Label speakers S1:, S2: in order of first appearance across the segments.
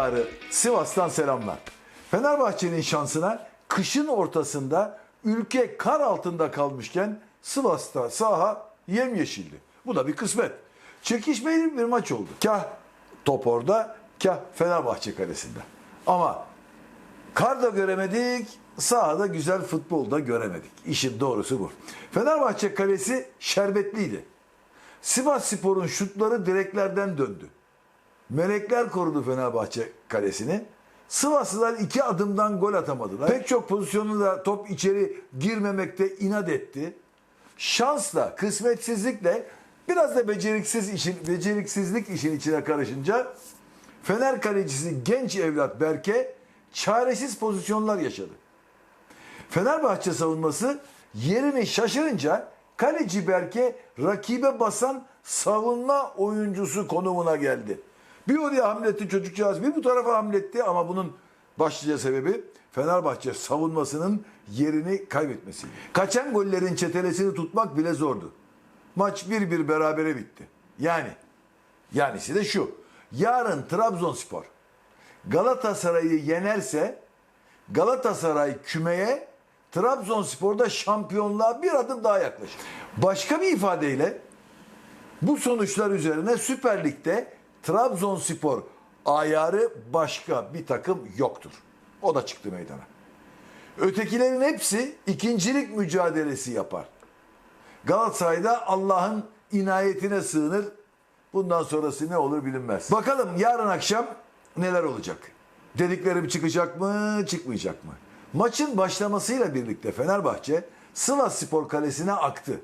S1: diyarı Sivas'tan selamlar. Fenerbahçe'nin şansına kışın ortasında ülke kar altında kalmışken Sivas'ta saha yemyeşildi. Bu da bir kısmet. Çekişmeli bir maç oldu. Kah top orada, kah Fenerbahçe kalesinde. Ama Kar da göremedik, sahada güzel futbol da göremedik. İşin doğrusu bu. Fenerbahçe kalesi şerbetliydi. Sivas Spor'un şutları direklerden döndü. Melekler korudu Fenerbahçe kalesini. Sivaslılar iki adımdan gol atamadılar. Pek çok pozisyonunda top içeri girmemekte inat etti. Şansla, kısmetsizlikle biraz da beceriksiz işin, beceriksizlik işin içine karışınca Fener kalecisi genç evlat Berke çaresiz pozisyonlar yaşadı. Fenerbahçe savunması yerini şaşırınca kaleci Berke rakibe basan savunma oyuncusu konumuna geldi. Bir oraya hamletti çocukcağız, bir bu tarafa hamletti ama bunun başlıca sebebi Fenerbahçe savunmasının yerini kaybetmesiydi. Kaçan gollerin çetelesini tutmak bile zordu. Maç 1-1 berabere bitti. Yani, yanisi de şu. Yarın Trabzonspor Galatasaray'ı yenerse Galatasaray kümeye Trabzonspor'da şampiyonluğa bir adım daha yaklaşır. Başka bir ifadeyle bu sonuçlar üzerine Süper Lig'de Trabzonspor ayarı başka bir takım yoktur. O da çıktı meydana. Ötekilerin hepsi ikincilik mücadelesi yapar. Galatasaray'da Allah'ın inayetine sığınır. Bundan sonrası ne olur bilinmez. Bakalım yarın akşam neler olacak? Dediklerim çıkacak mı, çıkmayacak mı? Maçın başlamasıyla birlikte Fenerbahçe Sivas Spor Kalesi'ne aktı.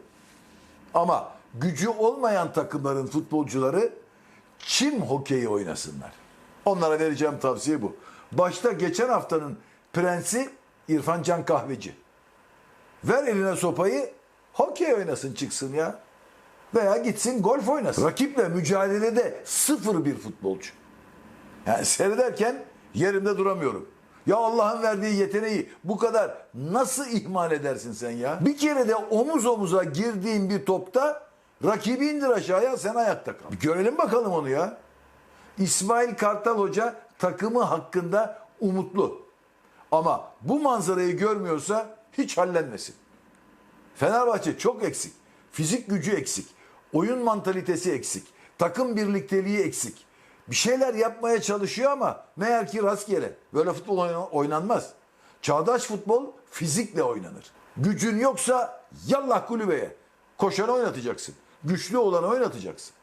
S1: Ama gücü olmayan takımların futbolcuları çim hokeyi oynasınlar. Onlara vereceğim tavsiye bu. Başta geçen haftanın prensi İrfan Can Kahveci. Ver eline sopayı hokey oynasın çıksın ya. Veya gitsin golf oynasın. Rakiple mücadelede sıfır bir futbolcu. Yani seyrederken yerimde duramıyorum. Ya Allah'ın verdiği yeteneği bu kadar nasıl ihmal edersin sen ya? Bir kere de omuz omuza girdiğin bir topta rakibi indir aşağıya sen ayakta kal. Bir görelim bakalım onu ya. İsmail Kartal Hoca takımı hakkında umutlu. Ama bu manzarayı görmüyorsa hiç hallenmesin. Fenerbahçe çok eksik. Fizik gücü eksik. Oyun mantalitesi eksik. Takım birlikteliği eksik. Bir şeyler yapmaya çalışıyor ama meğer ki rastgele. Böyle futbol oyna- oynanmaz. Çağdaş futbol fizikle oynanır. Gücün yoksa yallah kulübeye. Koşanı oynatacaksın. Güçlü olanı oynatacaksın.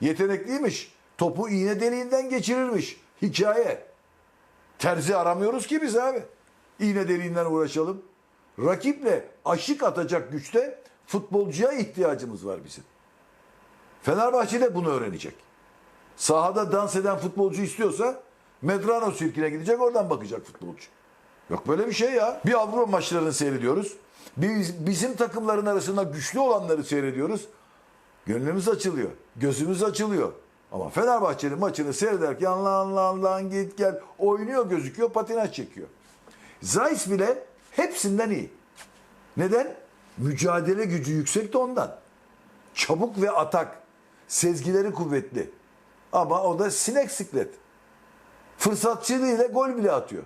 S1: Yetenekliymiş. Topu iğne deliğinden geçirirmiş. Hikaye. Terzi aramıyoruz ki biz abi. İğne deliğinden uğraşalım. Rakiple aşık atacak güçte futbolcuya ihtiyacımız var bizim. Fenerbahçe de bunu öğrenecek. Sahada dans eden futbolcu istiyorsa Medrano sirkine gidecek oradan bakacak futbolcu. Yok böyle bir şey ya. Bir Avrupa maçlarını seyrediyoruz. Biz, bizim takımların arasında güçlü olanları seyrediyoruz. Gönlümüz açılıyor. Gözümüz açılıyor. Ama Fenerbahçe'nin maçını seyrederken lan lan lan git gel oynuyor gözüküyor patinaj çekiyor. Zayis bile hepsinden iyi. Neden? Mücadele gücü yüksek de ondan. Çabuk ve atak. Sezgileri kuvvetli. Ama o da sinek siklet. Fırsatçılığıyla gol bile atıyor.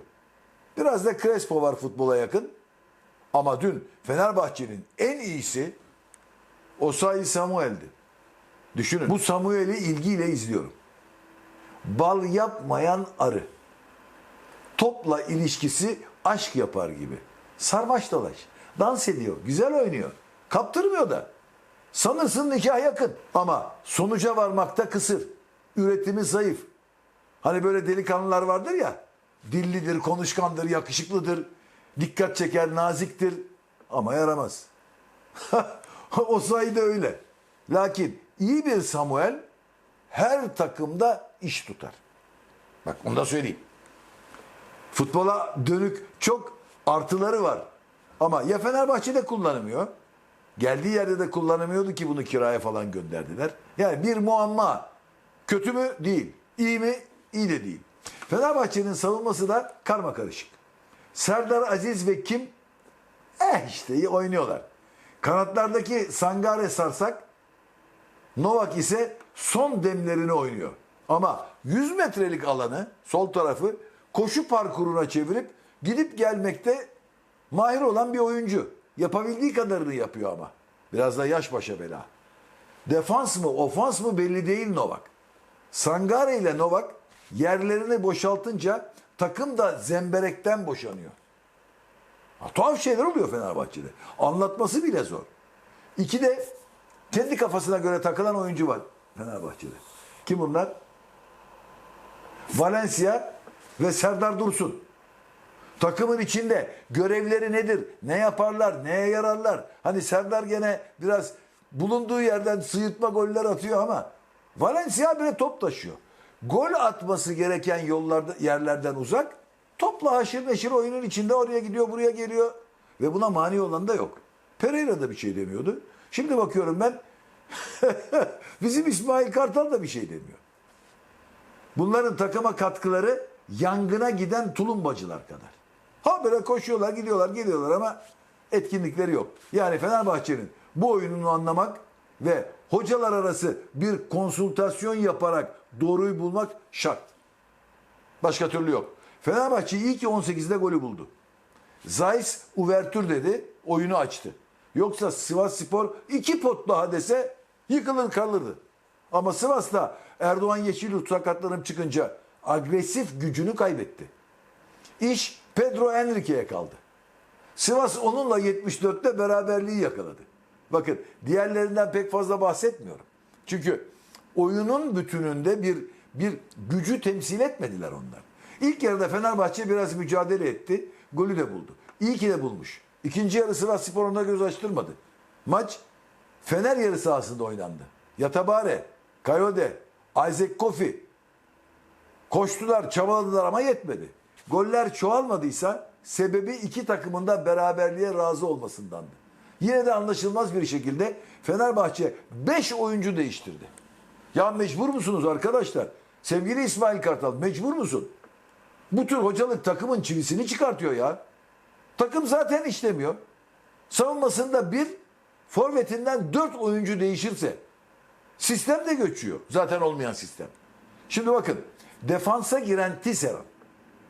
S1: Biraz da Crespo var futbola yakın. Ama dün Fenerbahçe'nin en iyisi Osayi Samuel'di. Düşünün. Bu Samuel'i ilgiyle izliyorum. Bal yapmayan arı. Topla ilişkisi aşk yapar gibi. Sarmaş dolaş. Dans ediyor. Güzel oynuyor. Kaptırmıyor da. Sanırsın nikah yakın. Ama sonuca varmakta kısır. Üretimi zayıf. Hani böyle delikanlılar vardır ya. Dillidir, konuşkandır, yakışıklıdır. Dikkat çeker, naziktir. Ama yaramaz. o sayede öyle. Lakin iyi bir Samuel her takımda iş tutar. Bak onu da söyleyeyim. Futbola dönük çok artıları var. Ama ya Fenerbahçe'de kullanamıyor. Geldiği yerde de kullanamıyordu ki bunu kiraya falan gönderdiler. Yani bir muamma. Kötü mü? Değil. İyi mi? İyi de değil. Fenerbahçe'nin savunması da karma karışık. Serdar Aziz ve kim? Eh işte oynuyorlar. Kanatlardaki Sangare Sarsak, Novak ise son demlerini oynuyor. Ama 100 metrelik alanı sol tarafı koşu parkuruna çevirip gidip gelmekte mahir olan bir oyuncu. Yapabildiği kadarını yapıyor ama. Biraz da yaş başa bela. Defans mı, ofans mı belli değil Novak. Sangare ile Novak yerlerini boşaltınca takım da zemberekten boşanıyor. Ha, tuhaf şeyler oluyor Fenerbahçe'de. Anlatması bile zor. İki de kendi kafasına göre takılan oyuncu var Fenerbahçe'de. Kim bunlar? Valencia ve Serdar Dursun. Takımın içinde görevleri nedir? Ne yaparlar? Neye yararlar? Hani Serdar gene biraz bulunduğu yerden sıyırtma goller atıyor ama Valencia bile top taşıyor. Gol atması gereken yollarda yerlerden uzak. Topla haşır neşir oyunun içinde oraya gidiyor buraya geliyor. Ve buna mani olan da yok. Pereira da bir şey demiyordu. Şimdi bakıyorum ben bizim İsmail Kartal da bir şey demiyor. Bunların takıma katkıları yangına giden tulumbacılar kadar. Ha böyle koşuyorlar, gidiyorlar, geliyorlar ama etkinlikleri yok. Yani Fenerbahçe'nin bu oyununu anlamak ve hocalar arası bir konsültasyon yaparak doğruyu bulmak şart. Başka türlü yok. Fenerbahçe iyi ki 18'de golü buldu. Zeiss uvertür dedi, oyunu açtı. Yoksa Sivas Spor iki pot daha dese yıkılır kalırdı. Ama Sivas'ta Erdoğan Yeşilyurt sakatlanıp çıkınca agresif gücünü kaybetti. İş Pedro Enrique'ye kaldı. Sivas onunla 74'te beraberliği yakaladı. Bakın diğerlerinden pek fazla bahsetmiyorum. Çünkü oyunun bütününde bir bir gücü temsil etmediler onlar. İlk yarıda Fenerbahçe biraz mücadele etti. Golü de buldu. İyi ki de bulmuş. İkinci yarı Sivas Spor ona göz açtırmadı. Maç Fener yarı sahasında oynandı. Yatabare, Kayode, Isaac Kofi koştular, çabaladılar ama yetmedi. Goller çoğalmadıysa sebebi iki takımın da beraberliğe razı olmasındandı. Yine de anlaşılmaz bir şekilde Fenerbahçe 5 oyuncu değiştirdi. Ya mecbur musunuz arkadaşlar? Sevgili İsmail Kartal mecbur musun? Bu tür hocalık takımın çivisini çıkartıyor ya. Takım zaten işlemiyor. Savunmasında bir, forvetinden dört oyuncu değişirse sistem de göçüyor. Zaten olmayan sistem. Şimdi bakın defansa giren Tisserand.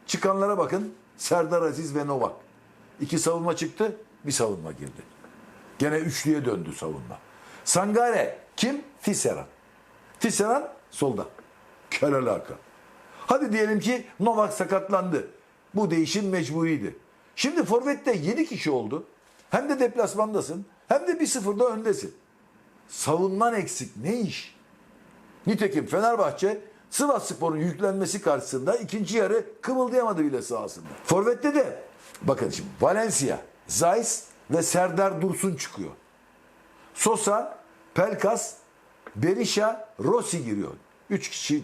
S1: Çıkanlara bakın Serdar Aziz ve Novak. İki savunma çıktı, bir savunma girdi. Gene üçlüye döndü savunma. Sangare kim? Tisserand. Tisserand solda. Kel. Hadi diyelim ki Novak sakatlandı. Bu değişim mecburiydi. Şimdi Forvet'te 7 kişi oldu. Hem de deplasmandasın hem de 1-0'da öndesin. Savunman eksik. Ne iş? Nitekim Fenerbahçe Sivas Spor'un yüklenmesi karşısında ikinci yarı kımıldayamadı bile sahasında. Forvet'te de bakın şimdi Valencia, Zeiss ve Serdar Dursun çıkıyor. Sosa, Pelkas, Berisha, Rossi giriyor. 3 kişi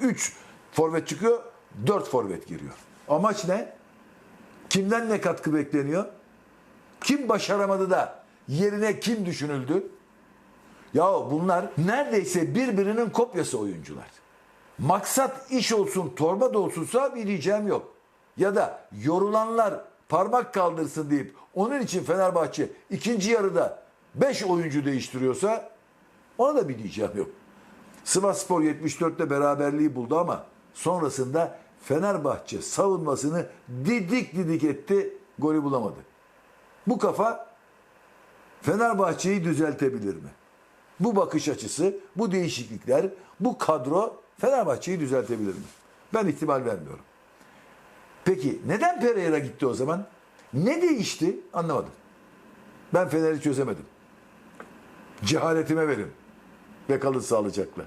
S1: 3 forvet çıkıyor, 4 forvet giriyor. Amaç ne? Kimden ne katkı bekleniyor? Kim başaramadı da yerine kim düşünüldü? Ya bunlar neredeyse birbirinin kopyası oyuncular. Maksat iş olsun, torba da olsunsa bir diyeceğim yok. Ya da yorulanlar parmak kaldırsın deyip onun için Fenerbahçe ikinci yarıda 5 oyuncu değiştiriyorsa ona da bir diyeceğim yok. Sivas Spor 74'te beraberliği buldu ama sonrasında Fenerbahçe savunmasını didik didik etti, golü bulamadı. Bu kafa Fenerbahçe'yi düzeltebilir mi? Bu bakış açısı, bu değişiklikler, bu kadro Fenerbahçe'yi düzeltebilir mi? Ben ihtimal vermiyorum. Peki neden Pereira gitti o zaman? Ne değişti? Anlamadım. Ben Fener'i çözemedim. Cehaletime verin. Ve kalın sağlıcakla.